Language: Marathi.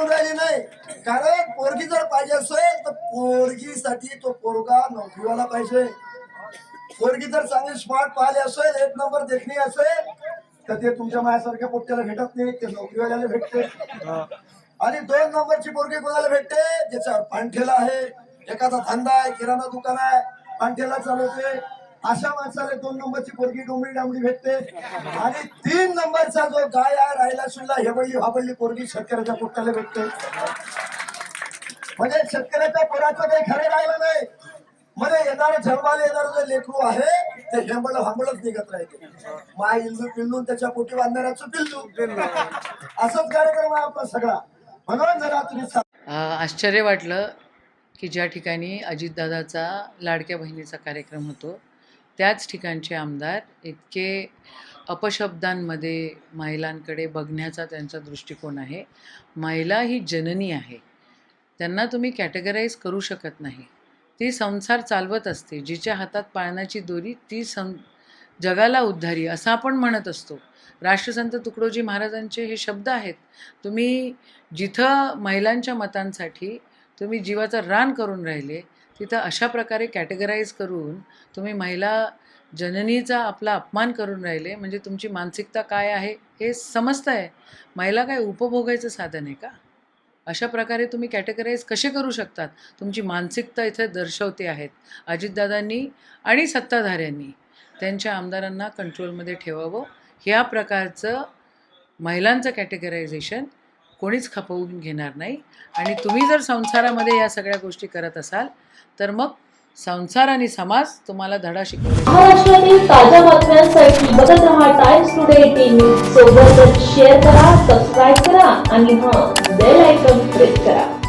भेटून राहिली नाही. कारण पोरगी जर पाहिजे असेल तर पोरगीसाठी तो पोरगा नोकरीवाला पाहिजे. पोरगी जर चांगली स्मार्ट पाहिली असेल एक नंबर देखणी असेल तर ते तुमच्या माझ्यासारख्या पोट्याला भेटत नाही ते नोकरीवाल्याला भेटते. आणि दोन नंबरची पोरगी कोणाला भेटते? ज्याच्यावर पांठेला आहे. एखादा धंदा आहे किराणा दुकान आहे पांठेला चालवते. अशा माणसाला दोन नंबरची पोरगी डोंबळी डांबडी भेटते. आणि तीन नंबरचा जो गाय आहे राहिला सुद्धा हेबळली हाबळली पोरगी शेतकऱ्याच्या पोट्याला भेटते. म्हणजे शेतकऱ्याच्या पोराचं काही खरं राहिलं नाही. म्हणजे मध्ये येणार जन्माला येणार जे लेकरू आहे ते हेंबळ हांबळच निघत राहते मा इल्लू पिल्लू त्याच्या पोटी बांधणाऱ्याचं पिल्लू. असंच कार्यक्रम आहे आपला सगळा. म्हणून जरा तुम्ही आश्चर्य वाटलं की ज्या ठिकाणी अजितदादाचा लाडक्या बहिणीचा कार्यक्रम होतो त्याच ठिकाणचे आमदार इतके अपशब्दांमध्ये महिलांकडे बघण्याचा त्यांचा दृष्टिकोन आहे. महिला ही जननी आहे. त्यांना तुम्ही कॅटेगराईज करू शकत नाही. ती संसार चालवत असते. जिच्या हातात पाळण्याची दोरी ती सं जगाला उद्धारी असं आपण म्हणत असतो. राष्ट्रसंत तुकडोजी महाराजांचे हे शब्द आहेत. तुम्ही जिथं महिलांच्या मतांसाठी तुम्ही जीवाचं रान करून राहिले तिथं अशा प्रकारे कॅटेगराईज करून तुम्ही महिला जननीचा आपला अपमान करून राहिले म्हणजे तुमची मानसिकता काय आहे हे समजतं आहे महिला काय उपभोगायचं साधन आहे का? अशा प्रकारे तुम्ही कॅटेगराईज कसे करू शकतात? तुमची मानसिकता इथे दर्शवते आहेत. अजितदादांनी आणि सत्ताधाऱ्यांनी त्यांच्या आमदारांना कंट्रोलमध्ये ठेवावं. ह्या प्रकारचं महिलांचं कॅटेगरायझेशन कोणीच खपवून घेणार नाही. आणि तुम्ही जर संसारामध्ये या सगळ्या गोष्टी करत असाल तर मग संसार आणि समाज तुम्हाला धडा शिकवतो. महाराष्ट्रातील ताज्या बातम्यांसाठी बघत रहा टाइम्स टुडे टीव्ही सोबतच शेअर करा सबस्क्राईब करा आणि हां बेल आयकॉन प्रेस करा.